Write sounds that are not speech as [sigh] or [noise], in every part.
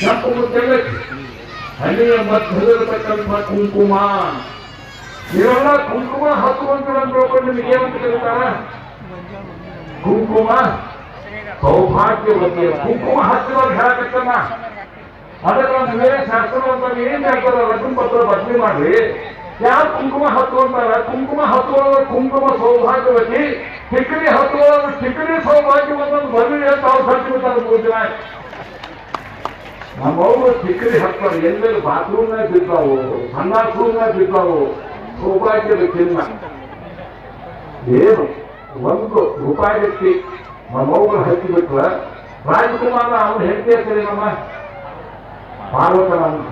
ಮುದ್ದೆಲ್ಲಕ್ಕೆ ಹಳ್ಳಿಯ ಮಧ್ಯದಲ್ಲಿರತಕ್ಕಂಥ ಕುಂಕುಮ ನೀವೆಲ್ಲ ಕುಂಕುಮ ಹಾಕುವಂತ ತಿಳ್ಕೊಂಡು ನಿಮಗೆ ಏನಂತ ಕೇಳ್ತಾರ ಕುಂಕುಮ ಸೌಭಾಗ್ಯವತಿಯ ಕುಂಕುಮ ಹಚ್ಚಿರೋದು ಹೇಳಕತ್ತಮ್ಮ ಅದಕ್ಕೆ ಒಂದು ಬೇರೆ ಶಾಸ್ತ್ರ ಅಂತ ಏನ್ ಹೇಳ್ತಾರ ಲಗ್ನ ಪತ್ರ ಬದಲಿ ಮಾಡ್ರಿ ಯಾರು ಕುಂಕುಮ ಹತ್ತುವಂತಾರ ಕುಂಕುಮ ಹತ್ತುವವರು ಕುಂಕುಮ ಸೌಭಾಗ್ಯವತಿ. ಟಿಕ್ರಿ ಹತ್ತುವವರು ಟಿಕಡಿ ಸೌಭಾಗ್ಯವತ ಬದಲಿ ಅಂತ ಅವ್ರು ಹಚ್ಚಿ ಬಿಡ್ತಾರೆ ಮೂರು ನಮ್ಮವ್ರು ಟಿಕಡಿ ಹತ್ತಾರೆ ಎಲ್ಲೆಲ್ಲಿ ಬಾತ್ರೂಮ್ನಾಗ ಬಿದ್ದಾವು ಸಣ್ಣಾಸ್ರೂಮ್ನಾಗ ಬಿದ್ದಾವು. ಸೌಭಾಗ್ಯದ ಚಿನ್ನ ಏನು? ಒಂದು ರೂಪಾಯಿ ನಮ್ಮವ್ರು ಹಚ್ಚಿಬಿಟ್ರ ರಾಜಕುಮಾರ ಅವನು ಹೆಂಡತಿ ಹೆಸರಿ ನಮ್ಮ? ಪಾರ್ವತನ ಅಂತ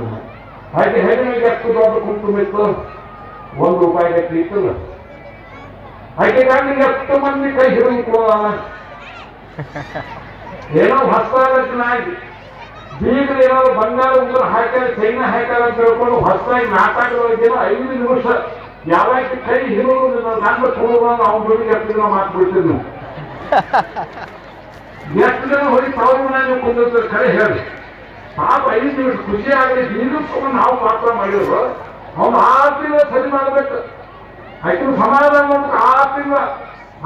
ಹಾಗೆ ಹೆಣ್ಣಿಗೆ ಎಷ್ಟು ದೊಡ್ಡ ಕುಂಕುಮ ಇತ್ತು ಒಂದು ರೂಪಾಯಿ ವ್ಯಕ್ತಿ ಇತ್ತಲ್ಲ. ಹಾಗೆ ನಾನು ಎಷ್ಟು ಮಂದಿ ಕೈ ಹಿಡಿದು ಕೊಡೋಣ [laughs] ಏನೋ ಹೊಸದಾಗಿ ಬೀಗರು ಇರೋರು ಬಂಗಾರ ಉಂಗುರ ಹಾಕ್ಯಾರ ಚೈನ ಹಾಕ್ಯಾರ ಅಂತ ಹೇಳ್ಕೊಂಡು ಹೊಸದಾಗಿ ನಾಟಕದೊಳಗೇನೋ ಐದು ನಿಮಿಷ. ಯಾವಾಗ ಕೈ ಹಿಡಿದು ನಾನು ಕೊಡುವ ಅವ್ನ ಬಿಡಿಗೆ ದಿನ ಮಾತು ಬಿಡ್ತೀನಿ ನೀವು [laughs] ಎಷ್ಟು ಜನ ಹೋಗಿ ತವ್ರ ಮನೆ ನೀವು ಕುಂದಿರ್ತಾರೆ ಖರೆ ಹೇಳಿ. ಪಾಪ ಐದು ನಿಮಿಷ ಖುಷಿ ಆಗಲಿ ನೀನು ತಗೊಂಡು ನಾವು ಮಾತ್ರ ಮಾಡಿದ್ರು. ಅವ್ನು ಆರು ತಿಂಗಳ ಸರಿ ಮಾಡ್ಬೇಕು. ಆಯ್ತು ಸಮಾಧಾನ ಆರು ತಿಂಗಳ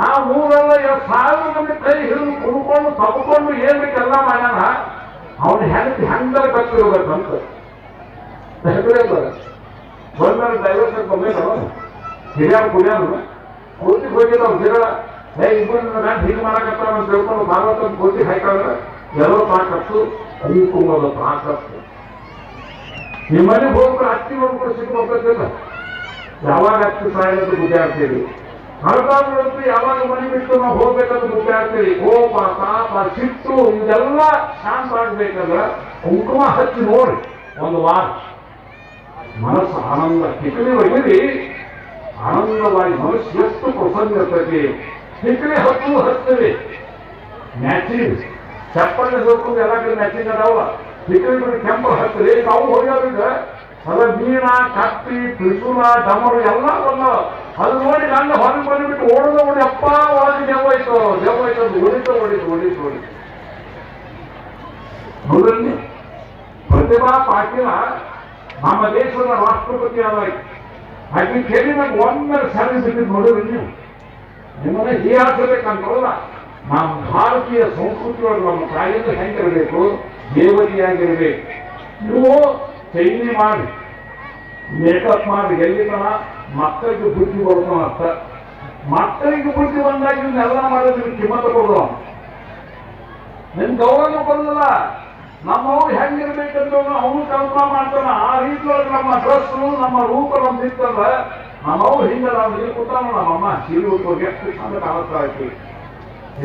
ನಾವು ಮೂರಲ್ಲ ಎರಡು ಸಾವಿರ ಮಂದಿ ಕೈ ಹಿಡಿದು ಕುಡ್ಕೊಂಡು ತಗೊಂಡು ಏನ್ ಬೇಕೆಲ್ಲ ಮಾಡೋಣ. ಅವನು ಹೆಂಡತಿ ಹೆಂಗರ ಕತ್ತಿರ್ಬೇಕಂತ ಬಂದ್ರೆ ಡೈವರ್ಸ್ ಬಂದೇನು ಹಿರಿಯರು ಕುಡಿಯೋನು ಕೋಟಿ ಹೋಗಿಲ್ಲ ಗಿಡ ಏ, ಇಬ್ಬರು ನಾನು ಹೀಗೆ ಮಾಡಕತ್ತಾವ ಅಂತ ತಿಳ್ಕೊಂಡು ಭಾಗವತ ಕೋಟಿ ಹಾಕಂದ್ರೆ ಎಲ್ಲೋ ತಾಕತ್ತು ಕುಂಕುಮದ ತಾಕತ್ತು ನಿಮ್ಮನೆ ಹೋಗ್ಬಿಟ್ಟು ಅತ್ತಿ ಹೋಗ್ಬಿಟ್ಟು ಸಿಗ್ಬೇಕಂತಿಲ್ಲ ಯಾವಾಗ ಅಂತ ಸಾಯೋದು ಗುದ್ದಾಡ್ತೀವಿ ಹಳತಾದಂತೂ ಯಾವಾಗ ಮನೆ ಬಿಟ್ಟು ನಾವು ಹೋಗ್ಬೇಕಂತ ಆಗ್ತೀವಿ. ಕೋಪ, ತಾಪ, ಸಿಟ್ಟು, ಇದೆಲ್ಲ ಶಾಂತ ಆಗ್ಬೇಕಂದ್ರೆ ಕುಂಕುಮ ಹಚ್ಚಿ ನೋಡಿ, ಒಂದು ವಾರ. ಮನಸ್ಸು ಆನಂದ ಟಿಕಲಿ ಒಯ್ಯಿರಿ ಆನಂದವಾಗಿ ಮನಸ್ಸು ಎಷ್ಟು ಪ್ರಸನ್ನ ಇರ್ತೈತಿ ಟಿಕಲಿ ಹತ್ತು ಹಚ್ತೀವಿ ಮ್ಯಾಚಿಂಗ್. ಚಪ್ಪಲಿ ಹೋಗ್ಕೊಂಡು ಎಲ್ಲ ಕಡೆ ಮ್ಯಾಚಿಂಗ್ ಅದಾವಲ್ಲ ಬಿಟ್ಟು ಕೆಂಪು ಹಚ್ಚಿರಿ ನಾವು ಹೋಗ್ಯಾವ್ರಿಂದ ಅದ ಮೀನ, ಕತ್ತಿ, ತ್ರಿಶೂಲ, ಡಮರು ಎಲ್ಲ ಬಂದ ಅದು ನೋಡಿ ನನ್ನ ಹೊರಗೆ ಬಂದ್ಬಿಟ್ಟು ಓಡದ ಓಡಿ ಅಪ್ಪ, ಒಳಗೆ ದೆವ್ವಾಯ್ತು ದೆವ್ವಾಯ್ತು ಅದು ಓಡಿತು ಓಡಿತು ಹೊಡಿತು ಓಡಿತು ನೋಡಿ ಪ್ರತಿಭಾ ಪಾಟೀಲ ನಮ್ಮ ದೇಶದ ರಾಷ್ಟ್ರಪತಿ ಆದಾಗ ಅಲ್ಲಿ ಕೇಳಿ ನಂಗೆ ಒಮ್ಮೆ ಸರ್ವಿಸ್ ಇಟ್ಟಿದ್ದು ನೋಡಿದ್ರಿ ನೀವು. ನಿಮ್ಮನ್ನ ಹೀಯಾಸಬೇಕಂತಲ್ಲ ನಮ್ಮ ಭಾರತೀಯ ಸಂಸ್ಕೃತಿಯೊಳಗೆ ನಮ್ಮ ತಾಯಿಯಿಂದ ಹೆಂಗಿರಬೇಕು, ದೇವರಿಯಾಗಿರಬೇಕು. ನೀವು ಚೈನಿ ಮಾಡಿ. ಮೇಕಪ್ ಮಾಡಿ ಎಲ್ಲಿ ತನ ಮಕ್ಕಳಿಗೆ ಬುದ್ಧಿ ಕೊಡ್ತಾನ ಅಂತ. ಮಕ್ಕಳಿಗೆ ಬುದ್ಧಿ ಬಂದಾಗ ಇವನ್ನೆಲ್ಲ ನಿಮ್ಗೆ ಕಿಮ್ಮತ್ತ ಕೊಡೋ ನಿನ್ ಗೌರವ ಬರಲಿಲ್ಲ ನಮ್ಮವ್ರು ಹೆಂಗಿರ್ಬೇಕಂತ ಅವನು ಕಲ್ಪನಾ ಮಾಡ್ತಾನ. ಆ ರೀತಿ ಒಳಗೆ ನಮ್ಮ ಡ್ರೆಸ್ ನಮ್ಮ ರೂಪ ನಮ್ದು ಇತ್ತಲ್ಲ ನಮ್ಮವ್ರು ಹಿಂಗ ನಾವು ಇಲ್ಲಿ ಕೂತಾನ ನಮ್ಮಮ್ಮ. ಸೀರೆ ಎಷ್ಟು ಚಂದ ಕಾಣಿಸ್ತಾ ಐತಿ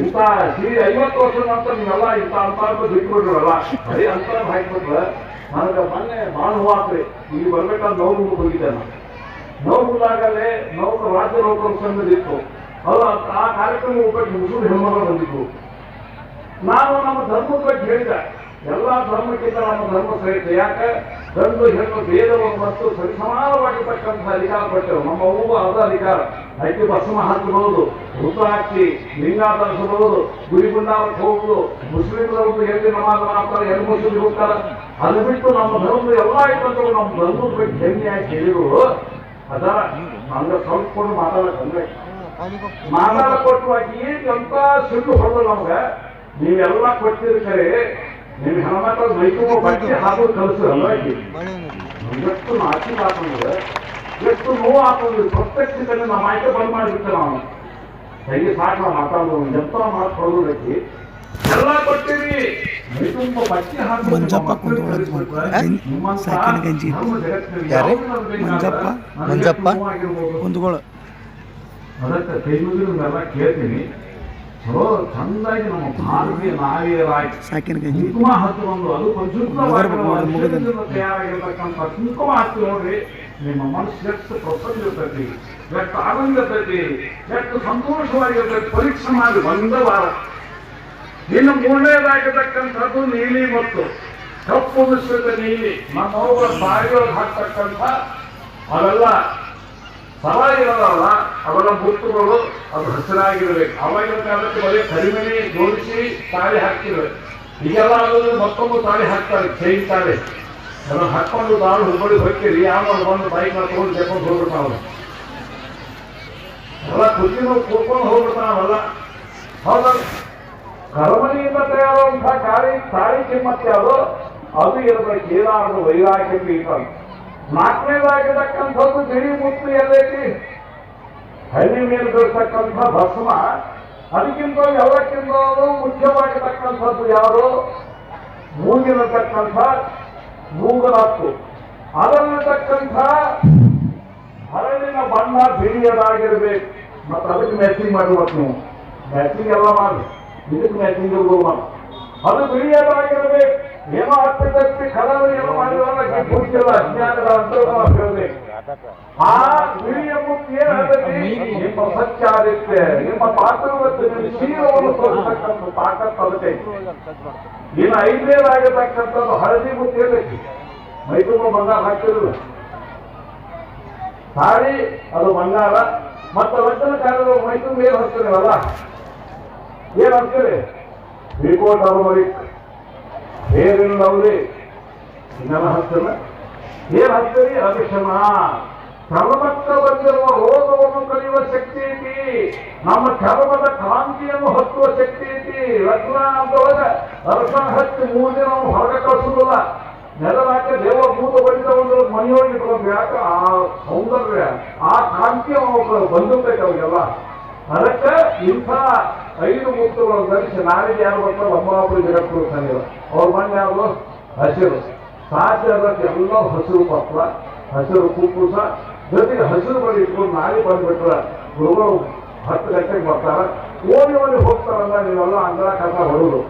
ಇಂಥ ಸೀರೆ ಐವತ್ತು ವರ್ಷದ ನಂತರ ನೀವೆಲ್ಲ ಇಂಥ ಅಂತ ಬಿಟ್ಬಿಟ್ರಲ್ಲ. ಅದೇ ಅಂತ ಹಾಕ್ಬಿಟ್ರೆ ನನಗೆ ಮೊನ್ನೆ ಭಾಳ ನೋವಾತ್ರಿ ಇಲ್ಲಿ ಬರ್ಬೇಕಾದ್ರೆ ನೋವು ಹೋಗಿದ್ದೆ ನಾನು ಆಗಲೇ ನೋವು ರಾಜ್ಯ ನೌಕರ ಸಂಘದಿತ್ತು ಅಲ್ಲ ಆ ಕಾರ್ಯಕ್ರಮ ಹೋಗ್ಬೇಕು, ಮುಸುರು ಹೆಣ್ಮಗಳು ಬಂದಿತ್ತು ನಾನು ನಮ್ಮ ಧರ್ಮದ ಬಗ್ಗೆ ಹೇಳಿದೆ ಎಲ್ಲ ಧರ್ಮಕ್ಕಿಂತ ನಮ್ಮ ಧರ್ಮ ಶ್ರೇಷ್ಠ. ಯಾಕೆ? ಗಂಡು ಹೆಣ್ಣು ಭೇದವನ್ನು ಮತ್ತು ಸರಿಸಮಾನವಾಗಿರ್ತಕ್ಕಂಥ ಅಧಿಕಾರ ಪಟ್ಟರು ನಮ್ಮ ಹೂವು ಅದ ಅಧಿಕಾರ. ಐತಿ ಭಸ್ಮ ಹಾಕಬಹುದು ಋತ ಹಾಕಿ ಲಿಂಗ ತರಿಸಬಹುದು ಗುರಿ ಗುಂಡಾವಕ್ಕೆ ಹೋಗುವುದು. ಮುಸ್ಲಿಮರು ಎಲ್ಲಿ ನಮಾಜ ಮಾಡ್ತಾರೆ ಎಲ್ಲಿ ಮುಸ್ಲಿಮ್ ಹೋಗ್ತಾರೆ. ಅದು ಬಿಟ್ಟು ನಮ್ಮ ಧರ್ಮದ ಎಲ್ಲ ಐತಂದ್ರು ನಮ್ಮ ಧರ್ಮದ ಬಗ್ಗೆ ಆಗಿ ಹೇಳಿದ್ರು? ಅದರ ಹಂಗ ಸ್ವಲ್ಪ ಮಾತಾಡಕ್ಕೆ ಮಾತಾಡ ಕೊಟ್ಟುವಾಗಿ ಅಂತ ಸಿಟ್ಟು ಹೊಡೆದು ನಮ್ಗೆ? ನೀವೆಲ್ಲ ಕೊಟ್ಟಿರಿ ಬಟ್ಟೆ ಹಾಕೋದು ಎಷ್ಟು ನಾಚಿ ಹಾಕೊಂಡ್ರೆ ಎಷ್ಟು ನೋವು ಹಾಕೊಂಡ್ರಿ ಪ್ರತ್ಯಕ್ಷದಲ್ಲಿ ನಮ್ಮ ಆಯ್ಕೆ ಬಂದ್ ಹೇಗೆ ಸಾಕು ನಾವು ಮಾತಾಡೋದು ಎಂತ ಮಾತಾಡೋದಕ್ಕೆ ಎಲ್ಲ ಕೊಟ್ಟಿರಿ. ಮಂಜಪ್ಪ ಕುಂದಗೋಳ ಗಂಜಿ ಯಾರೇ? ಮಂಜಪ್ಪ ಮಂಜಪ್ಪ ಕುಂದಗೋಳ ಅದಕ್ಕೆ ಕೈ ಕೇಳ್ತೀನಿ. ಚಂದಾಗಿ ನಮ್ಮ ಭಾರತೀಯ ನಾರಿಯರಾಗಿ ಕುಂಕುಮ ಅದು ತಯಾರಾಗಿರ್ತಕ್ಕಂಥ ಕುಂಕುಮ ನೋಡ್ರಿ ನಿಮ್ಮ ಮನಸ್ಸು ಎಷ್ಟು ಪ್ರಸನ್ನ ಇರ್ತೈತಿ ಎಷ್ಟು ಆನಂದ ಇರ್ತೈತಿ ಎಷ್ಟು ಸಂತೋಷವಾಗಿರ್ತೈತಿ ಪರೀಕ್ಷೆ ಮಾಡಿ ಒಂದ ವಾರ ಇನ್ನು ಮೂರನೇದಾಗಿರ್ತಕ್ಕಂಥದ್ದು ನೀಲಿ ಮತ್ತು ಕಪ್ಪು ಮಿಶ್ರಿತ ನೀಲಿ ನಮ್ಮವ್ರ ಬಾಯಿಯೊಳಗೆ ಹಾಕ್ತಕ್ಕಂಥ ಅವೆಲ್ಲ ಸರ ಇರೋದಲ್ಲ ಅವರ ಮುತ್ತುಗಳು ಅದು ಹಸಿರಾಗಿರಬೇಕು. ಅವಾಗಿನ ಕಾಲಕ್ಕೆ ಬರೀ ಕರಿಮಣಿ ಜೋಡಿಸಿ ತಾಳಿ ಹಾಕ್ತಿರ್ಬೇಕು ಈಗೆಲ್ಲ ಆಗೋದು ಮತ್ತೊಂದು ತಾಳಿ ಹಾಕ್ತಾರೆ ಚೈನ್ ತಾಳಿ. ಅದನ್ನು ಹಾಕೊಂಡು ತಾಳು ಹುಬ್ಬಳ್ಳಿ ಹೋಗ್ತೀರಿ ಆಮೇಲೆ ಬಂದು ಬೈಕ್ ಮಾಡ್ಕೊಂಡು ತೆಕೊಂಡು ಹೋಗ್ಬಿಡ್ತಾವ ಎಲ್ಲ ಕುದಿನ ಕೂತ್ಕೊಂಡು ಹೋಗ್ಬಿಡ್ತಾವಲ್ಲ ಹೌದಲ್ಲ ಕರ್ಮನಿಯಿಂದ ತಯಾರಾದಂಥ ಕಾಳಿ, ತಾಳಿ ಕಿಮ್ಮತ್ತೆ ಅದು ಅದು ಇರಬೇಕು. ಏನಾದ್ರು ವೈರಾಗ್ಯ ಪೀಠ ನಾಲ್ಕನೇದಾಗಿರ್ತಕ್ಕಂಥದ್ದು ಬಿಳಿ ಮುತ್ತು ಎಲ್ಲೈತಿ ಹಳ್ಳಿ ಮೇಲೆ ಬೀಳ್ತಕ್ಕಂಥ ಭಸ್ಮ. ಅದಕ್ಕಿಂತ ಎಲ್ಲಕ್ಕಿಂತ ಮುಖ್ಯವಾಗಿರ್ತಕ್ಕಂಥದ್ದು ಯಾರು? ಮೂಗಿರತಕ್ಕಂಥ ಮೂಗನತ್ತು ಅದರಲ್ಲಿರ್ತಕ್ಕಂಥ ಹರಳಿನ ಬಣ್ಣ ಬಿಳಿಯದಾಗಿರ್ಬೇಕು. ಮತ್ತು ಅದಕ್ಕೆ ಮ್ಯಾಚಿಂಗ್ ಮಾಡಿರ್ಬೇಕು ನೀವು. ಮ್ಯಾಚಿಂಗ್ ಎಲ್ಲ ಮಾಡಿ. ಇದಕ್ಕೆ ಮ್ಯಾಚಿಂಗ್ ಇರ್ಬೋದು ಅದು ಬಿಳಿಯದಾಗಿರ್ಬೇಕು. ಏನೋ ಹತ್ತಿ ತಪ್ಪಿ ಕಲರ್ ಗೊತ್ತಿಲ್ಲ ಅಜ್ಞಾನದ ಅಂತ ಹೇಳ್ಬೇಕು ಆ ಗುರಿಯ ಏನಾಗತ್ತೆ ನಿಮ್ಮ ಸತ್ಯಾದಿತ್ಯ ನಿಮ್ಮ ಪಾತ್ರವತ್ತು ನಿಮ್ಮ ಶೀಲವನ್ನು ತೋರಿಸ್ತಕ್ಕಂಥ ತಾಕತ್ತು ಅದಕ್ಕೆ. ಇನ್ನು ಐದನೇದಾಗಿರ್ತಕ್ಕಂಥದ್ದು ಹಳದಿ ಮುತ್ತಿ ಇರಬೇಕು ಮೈತುಂಬ ಬಂಗಾರ ಹಾಕಿದ್ರು ಸಾರಿ ಅದು ಬಂಗಾರ. ಮತ್ತು ಕಾಲದ ಕಾರ್ಯಗಳು ಮೈತುಂಬ ಏನು ಹಾಕ್ತೀರಲ್ಲ? ಏನ್ ಹಾಕ್ತೀರಿ? ವಿಕೋ ಟರ್ಮರಿಕ್ ಹೇರಿನ ಹಾಕ್ತೀರಿ ಅರಿಶನ ಚರ್ಮಕ್ಕ ಬಂದಿರುವ ರೋಗವನ್ನು ಕಲಿಯುವ ಶಕ್ತಿ ಐತಿ. ನಮ್ಮ ಚರ್ಮದ ಕಾಂತಿಯನ್ನು ಹತ್ತುವ ಶಕ್ತಿ ಐತಿ. ರತ್ನ ಅಂತ ಹೋದ್ರೆ ಹತ್ತಿ ಮೂರು ದಿನ ಹೊರಗೆ ಕಳಿಸುದಿಲ್ಲ. ನೆಲದಾಕ ದೇವ ಭೂತ ಬಡಿದ ಒಂದು ಮನೆಯೊಳಗೆ ಇಟ್ಕೊಂಡು ಯಾಕೆ? ಆ ಸೌಂದರ್ಯ, ಆ ಕಾಂತಿ ಅವರು ಬಂದಿರ್ಬೇಕು ಅವಾಗೆಲ್ಲ ಅದಕ್ಕೆ ಇಂಥ ಐದು ಮುಕ್ತಗಳನ್ನು ಧರಿಸಿ ನಾಳೆಗೆ ಯಾರು ಬರ್ತಾರೆ ಜಗತ್ತು ಸಂಗಿಲ್ಲ ಅವ್ರ ಮನೆ ಯಾರು? ಹಸಿರು. ಎಲ್ಲ ಹಸಿರು ಪತ್ರ, ಹಸಿರು ಕುಪ್ಪುಸ ಜೊತೆಗೆ ಹಸಿರು ಬಳಿ ಇಟ್ಕೊಂಡು ನಾಳೆ ಬಂದ್ಬಿಟ್ರೆ ಗುರುಗಳು ಹತ್ತು ಗಂಟೆಗೆ ಬರ್ತಾರೆ. ಓಡಿ ಓಡಿ ಹೋಗ್ತಾರಲ್ಲ ನೀವೆಲ್ಲ ಅಂಗಳ ಕಸ ಹೊಡೋದು.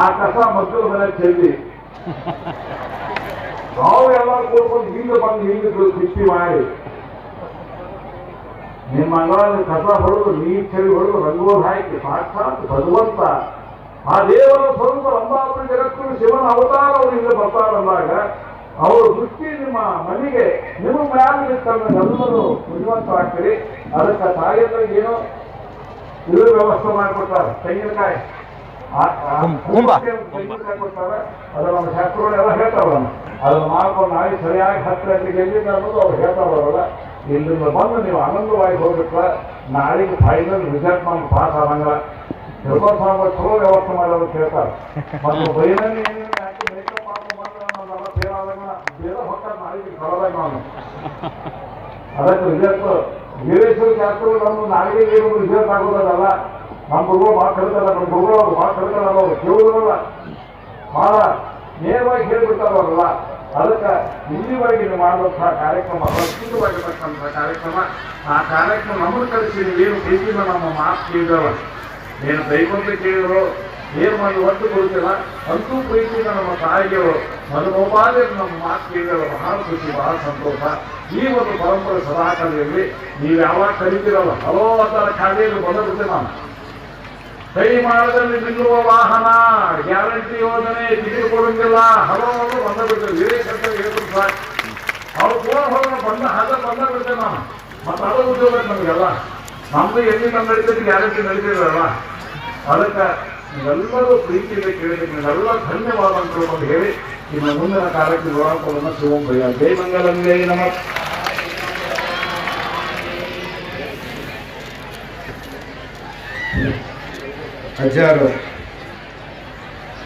ಆ ಕಸ ಮಕ್ಕಳ ಮನೆ ಚೆಲ್ಲಿ. ನಾವೆಲ್ಲ ಕೂಡ್ಕೊಂಡು ಹಿಂದೆ ಬಂದು ಹಿಂದೆ ತಿಪ್ಪಿ ಮಾಡಿ. ನಿಮ್ಮ ಅಂಗಳ ಕಸ ಹೊಡೆದು, ನೀರು ಚೆಲ್ಲಿ ಹೊಡೆದು, ರಂಗೋಲಿ ಹಾಕಿ, ಸಾಕ್ಷಾತ್ ಭಗವಂತ ಆ ದೇವರ ಸ್ವರೂಪ ರಂಭಾಪುರಿ ಜಗತ್ತು ಶಿವನ ಅವತಾರ ಅವರು ಹಿಂದೆ ಬರ್ತಾರಲ್ಲಾಗ ಅವರ ದೃಷ್ಟಿ ನಿಮ್ಮ ಮನೆಗೆ ನಿಮ್ಮ ಮ್ಯಾಲೆ ಎಲ್ಲರೂ ಬುದ್ಧಿವಂತರಾಗ್ತೀರಿ ಅದಕ್ಕೆ ತಾಯಿಯಲ್ಲ ಏನೋ ಇದು ವ್ಯವಸ್ಥೆ ಮಾಡಿಕೊಡ್ತಾರೆ ತೆಂಗಿನಕಾಯಿ. ತೆಂಗಿನಕಾಯಿ ಕೊಡ್ತಾರೆ. ಅದು ನಮ್ಮ ಶಾಸ್ತ್ರಗಳು ಎಲ್ಲ ಹೇಳ್ತಾರಲ್ಲ ಅದನ್ನ ಮಾಡ್ಕೊಂಡು ನಾಳೆ ಸರಿಯಾಗಿ ಹತ್ತಿರ ಎಲ್ಲಿಂದ ಅನ್ನೋದು ಅವ್ರು ಹೇಳ್ತಾವಲ್ಲ ಇಲ್ಲಿಂದ ಬಂದು ನೀವು ಆನಂದವಾಗಿ ಹೋಗ್ಬಿಟ್ರೆ ನಾಳೆಗೆ ಫೈನಲ್ ರಿಸಲ್ಟ್ ನಮ್ಗೆ ಪಾಸ್ ಆದಂಗ ತಿರುಪತಿ ಸ್ವಾಮಿ ಚಲೋ ವ್ಯವಸ್ಥೆ ಮಾಡೋದು ಕೇಳ್ತಾರೆ ಮತ್ತು ಬೈಲಲ್ಲಿ ಏನೇನು ಹಾಕಿ ಮೇಕಪ್ ಹಾಕಿ ಬಂದ್ರೆ ನಮ್ಮೆಲ್ಲ ಆದಂಗ ಬೇರೆ ಹೊಕ್ಕ ನಾಳೆಗೆ ಕಳದಾಗ ನಾನು ಅದಕ್ಕೆ ರಿಸಲ್ಟ್ ವೀರೇಶ್ವರ ಶಾಸ್ತ್ರಗಳು ನಮ್ಮ ನಾಳೆಗೆ ಏನು ರಿಸಲ್ಟ್ ಆಗೋದಲ್ಲ ನಮ್ಮ ಗುರುಗಳು ಗುರುಗಳು ಅವ್ರು ಭಾಳ ಕಲಿತಾರ ಅವ್ರು ಕೇಳುವುದಲ್ಲ ಭಾಳ ನೇರವಾಗಿ ಹೇಳ್ಬಿಡ್ತಾರಲ್ಲ ಅದಕ್ಕೆ ಇಲ್ಲಿವರೆಗೆ ನೀವು ಮಾಡುವಂತಹ ಕಾರ್ಯಕ್ರಮ ಅದ್ಭುತವಾಗಿರ್ತಕ್ಕಂಥ ಕಾರ್ಯಕ್ರಮ, ಆ ಕಾರ್ಯಕ್ರಮ ನಮ್ಮನ್ನು ಕಳಿಸಿ ಏನು ಪ್ರೀತಿಯಿಂದ ನಮ್ಮ ಮಾತು ಕೇಳಿದವ ಏನು ದೈವಂತ ಕೇಳಿದ್ರು, ಏನು ಮಾಡಿ ಒಟ್ಟು ಕೊಡ್ತಿಲ್ಲ ಅಂತೂ ಪ್ರೀತಿ ನಮ್ಮ ತಾಯಿಯವರು ಮನೋಭಾವ್ಯ ನಮ್ಮ ಮಾತು ಕೇಳಿದ್ರು, ಬಹಳ ಖುಷಿ, ಬಹಳ ಸಂತೋಷ. ಈ ಒಂದು ಪರಂಪರೆ ಸದಾಕಾಲದಲ್ಲಿ ನೀವು ಯಾವಾಗ ಕಲಿತೀರಲ್ಲ, ಹಲೋ ಅಂತ ಖಾಲಿಯಲ್ಲಿ ಬಂದಿರುತ್ತೆ ನಾನು. ಕೈ ಮಾಡದಲ್ಲಿ ನಿಲ್ಲುವ ವಾಹನ, ಗ್ಯಾರಂಟಿ ಯೋಜನೆ ಟಿಕೆಟ್ ಕೊಡಂಗಿಲ್ಲ, ಹಲೋ ಬಂದ ಬಿಡ್ತೇವೆ ವಿವೇಕಂತ ಹೇಳಿದ್ರು ಸರ್ ಅವ್ರು ಫೋನ್ ಹೋದ್ರೆ ಬಂದ, ಹಾಗೆ ಬಂದ ಬಿಡ್ತೇವೆ ನಾನು. ಮತ್ತೆ ಅದು ಉದ್ಯೋಗ ನಮಗೆಲ್ಲ. ನಮ್ದು ಎಲ್ಲಿ ನಡೀತದೆ ಗ್ಯಾರಂಟಿ ನಡೀತಿರಲ್ಲ ಅದಕ್ಕೆ ನೀವೆಲ್ಲರೂ ಪ್ರೀತಿಯಿಂದ ಕೇಳಿದ್ರೆ ನೀವೆಲ್ಲ ಧನ್ಯವಾದ ಅಂತ ಹೇಳಿ ನಿಮ್ಮ ಮುಂದಿನ ಕಾರ್ಯಕ್ಕೆ ವಿವರಣೆಗಳನ್ನು ಶಿವಂ ಭಯ ಜೈ ಮಂಗಲಂಗೆ ನಮ. ಅಜ್ಜಾರು,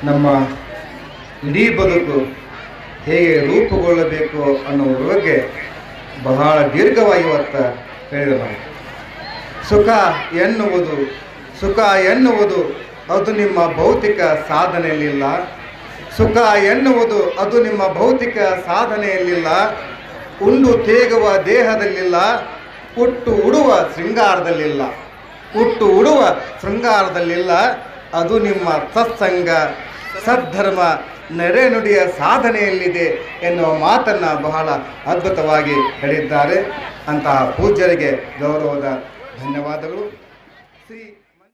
ನಮ್ಮ ಇಡೀ ಬದುಕು ಹೇಗೆ ರೂಪುಗೊಳ್ಳಬೇಕು ಅನ್ನೋದ್ರ ಬಗ್ಗೆ ಬಹಳ ದೀರ್ಘವಾಗಿ ಅಂತ ಹೇಳಿದರು ನಾವು ಸುಖ ಎನ್ನುವುದು ಸುಖ ಎನ್ನುವುದು ಅದು ನಿಮ್ಮ ಭೌತಿಕ ಸಾಧನೆಯಲ್ಲಿಲ್ಲ. ಸುಖ ಎನ್ನುವುದು ಅದು ನಿಮ್ಮ ಭೌತಿಕ ಸಾಧನೆಯಲ್ಲಿಲ್ಲ. ಉಂಡು ತೇಗುವ ದೇಹದಲ್ಲಿಲ್ಲ, ಹುಟ್ಟು ಉಡುವ ಶೃಂಗಾರದಲ್ಲಿಲ್ಲ. ಹುಟ್ಟು ಉಡುವ ಶೃಂಗಾರದಲ್ಲಿಲ್ಲ, ಅದು ನಿಮ್ಮ ಸತ್ಸಂಗ, ಸದ್ಧರ್ಮ ನಡೆನುಡಿಯ ಸಾಧನೆಯಲ್ಲಿದೆ ಎನ್ನುವ ಮಾತನ್ನು ಬಹಳ ಅದ್ಭುತವಾಗಿ ಹೇಳಿದ್ದಾರೆ. ಅಂತಹ ಪೂಜ್ಯರಿಗೆ ಗೌರವದ ಧನ್ಯವಾದಗಳು.